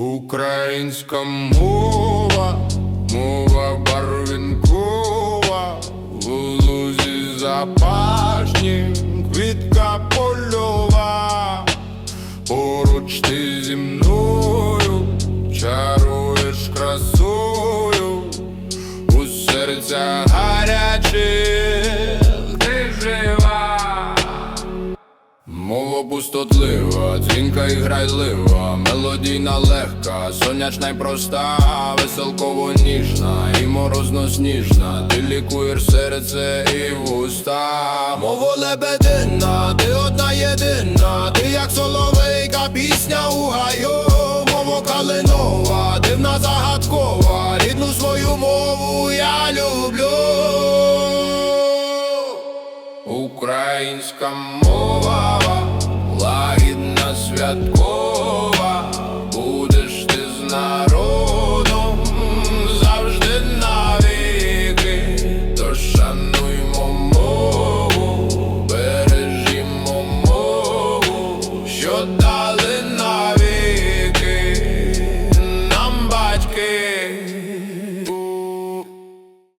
Українська мова, мова барвінкова, в лузі запашні, квітка польова, поруч ти зі мною, чаруєш красою, у серця гарячих Мова пустотлива, дзвінка і грайлива, мелодійна легка, сонячна й проста, веселково ніжна і морозно сніжна. Ти лікуєш серце і вуста. Мова лебедина, ти одна єдина, ти як соловейка, пісня у гаю, мова калинова, дивна загадкова, рідну свою мову я люблю. Українська мова, святкова, будеш ти з народом, завжди навіки, то шануймо мову, бережімо мову, що дали.